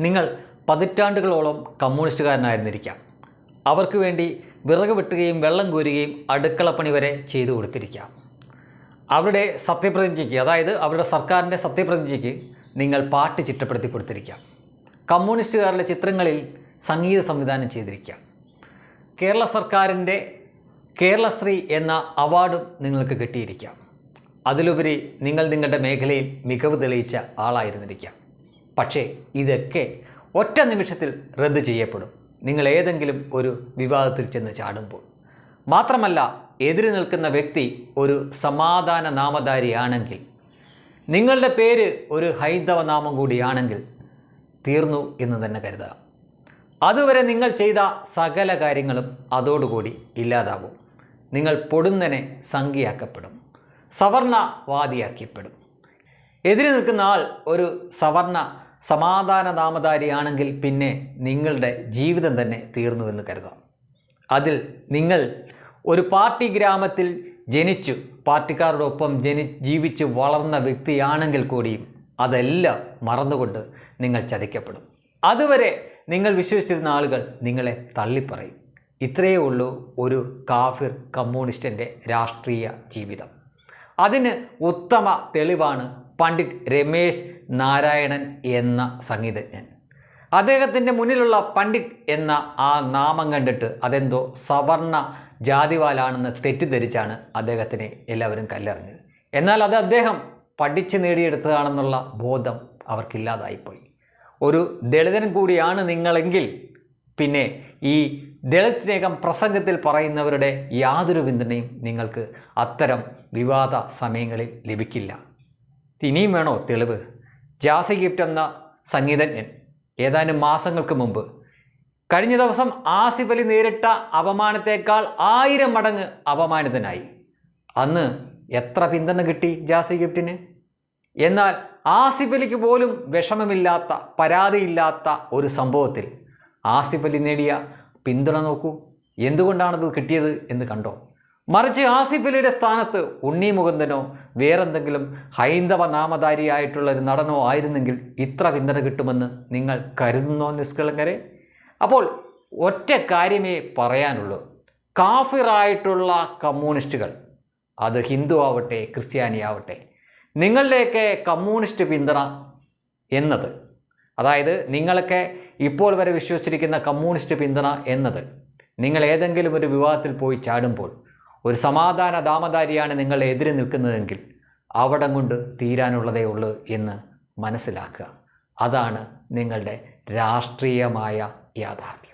നിങ്ങൾ പതിറ്റാണ്ടുകളോളം കമ്മ്യൂണിസ്റ്റുകാരനായിരുന്നിരിക്കാം. അവർക്ക് വേണ്ടി വിറക് വെട്ടുകയും വെള്ളം കോരുകയും അടുക്കളപ്പണി വരെ ചെയ്തു കൊടുത്തിരിക്കാം. അവരുടെ സത്യപ്രതിജ്ഞയ്ക്ക് അതായത് അവരുടെ സർക്കാരിന്റെ സത്യപ്രതിജ്ഞയ്ക്ക് നിങ്ങൾ പാട്ട് ചിട്ടപ്പെടുത്തി കൊടുത്തിരിക്കാം. കമ്മ്യൂണിസ്റ്റുകാരുടെ ചിത്രങ്ങളിൽ സംഗീത സംവിധാനം ചെയ്തിരിക്കാം. കേരള സർക്കാരിന്റെ കേരളശ്രീ എന്ന അവാർഡും നിങ്ങൾക്ക് കിട്ടിയിരിക്കാം. അതിലുപരി നിങ്ങൾ നിങ്ങളുടെ മേഖലയിൽ മികവ് തെളിയിച്ച ആളായിരുന്നിരിക്കാം. പക്ഷേ ഇതൊക്കെ ഒറ്റ നിമിഷത്തിൽ റദ്ദ് ചെയ്യപ്പെടും. നിങ്ങൾ ഏതെങ്കിലും ഒരു വിവാദത്തിൽ ചെന്ന് ചാടുമ്പോൾ. മാത്രമല്ല എതിര് നിൽക്കുന്ന വ്യക്തി ഒരു സമാധാന നാമധാരിയാണെങ്കിൽ നിങ്ങളുടെ പേര് ഒരു ഹൈന്ദവ നാമം കൂടിയാണെങ്കിൽ തീർന്നു എന്ന് തന്നെ കരുതുക അതുവരെ നിങ്ങൾ ചെയ്ത സകല കാര്യങ്ങളും അതോടുകൂടി ഇല്ലാതാകും നിങ്ങൾ പൊടുന്നനെ സംഖ്യയാക്കപ്പെടും. സവർണവാദിയാക്കിപ്പെടും എതിരെ നിൽക്കുന്ന ആൾ ഒരു സവർണ സമാധാന നാമധാരിയാണെങ്കിൽ പിന്നെ നിങ്ങളുടെ ജീവിതം തന്നെ തീർന്നു എന്ന് കരുതാം അതിൽ നിങ്ങൾ ഒരു പാർട്ടി ഗ്രാമത്തിൽ ജനിച്ചു പാർട്ടിക്കാരോടൊപ്പം ജനി ജീവിച്ച് വളർന്ന വ്യക്തിയാണെങ്കിൽ കൂടിയും അതെല്ലാം മറന്നുകൊണ്ട് നിങ്ങൾ ചതിക്കപ്പെടും. അതുവരെ നിങ്ങൾ വിശ്വസിച്ചിരുന്ന ആളുകൾ നിങ്ങളെ തള്ളിപ്പറയും. ഇത്രയേ ഉള്ളൂ ഒരു കാഫിർ കമ്മ്യൂണിസ്റ്റിന്റെ രാഷ്ട്രീയ ജീവിതം. അതിന് ഉത്തമ തെളിവാണ് പണ്ഡിറ്റ് രമേശ് നാരായണൻ എന്ന സംഗീതജ്ഞൻ. അദ്ദേഹത്തിന്റെ മുന്നിലുള്ള പണ്ഡിറ്റ് എന്ന ആ നാമം കണ്ടിട്ട് അതെന്തോ സവർണ ജാതിവാലാണെന്ന് തെറ്റിദ്ധരിച്ചാണ് അദ്ദേഹത്തിനെ എല്ലാവരും കല്ലെറിഞ്ഞത്. എന്നാൽ അത് അദ്ദേഹം പഠിച്ച് നേടിയെടുത്തതാണെന്നുള്ള ബോധം അവർക്കില്ലാതായിപ്പോയി. ഒരു ദളിതൻ കൂടിയാണ് നിങ്ങളെങ്കിൽ പിന്നെ ഈ ദളിത് സ്നേഹം പ്രസംഗത്തിൽ പറയുന്നവരുടെ യാതൊരു പിന്തുണയും നിങ്ങൾക്ക് അത്തരം വിവാദ സമയങ്ങളിൽ ലഭിക്കില്ല. ഇനിയും വേണോ തെളിവ്? ജാസി ഗിഫ്റ്റ് എന്ന സംഗീതജ്ഞൻ ഏതാനും മാസങ്ങൾക്ക് മുമ്പ് കഴിഞ്ഞ ദിവസം ആസിഫ് അലി നേരിട്ട അപമാനത്തേക്കാൾ ആയിരം മടങ്ങ് അപമാനിതനായി. അന്ന് എത്ര പിന്തുണ കിട്ടി ജാസി ഗിഫ്റ്റിന്? എന്നാൽ ആസിഫ് അലിക്ക് പോലും വിഷമമില്ലാത്ത പരാതിയില്ലാത്ത ഒരു സംഭവത്തിൽ ആസിഫ് അലി നേടിയ പിന്തുണ നോക്കൂ. എന്തുകൊണ്ടാണത് കിട്ടിയത് എന്ന് കണ്ടോ? മറിച്ച് ആസിഫ് അലിയുടെ സ്ഥാനത്ത് ഉണ്ണി മുകുന്ദനോ വേറെന്തെങ്കിലും ഹൈന്ദവ നാമധാരിയായിട്ടുള്ള ഒരു നടനോ ആയിരുന്നെങ്കിൽ ഇത്ര പിന്തുണ കിട്ടുമെന്ന് നിങ്ങൾ കരുതുന്നോ നിഷ്കളങ്കരെ? അപ്പോൾ ഒറ്റ കാര്യമേ പറയാനുള്ളൂ. കാഫിറായിട്ടുള്ള കമ്മ്യൂണിസ്റ്റുകൾ അത് ഹിന്ദു ആവട്ടെ ക്രിസ്ത്യാനി ആവട്ടെ നിങ്ങളുടെയൊക്കെ കമ്മ്യൂണിസ്റ്റ് പിന്തുണ എന്നത് അതായത് നിങ്ങളൊക്കെ ഇപ്പോൾ വരെ വിശ്വസിച്ചിരിക്കുന്ന കമ്മ്യൂണിസ്റ്റ് പിന്തുണ എന്നത് നിങ്ങൾ ഏതെങ്കിലും ഒരു വിവാഹത്തിൽ പോയി ചാടുമ്പോൾ ഒരു സമാധാന ദാമധാരിയാണ് നിങ്ങളെ എതിരെ നിൽക്കുന്നതെങ്കിൽ അവിടം കൊണ്ട് തീരാനുള്ളതേ ഉള്ളൂ എന്ന് മനസ്സിലാക്കുക. അതാണ് നിങ്ങളുടെ രാഷ്ട്രീയമായ യാഥാർത്ഥ്യം.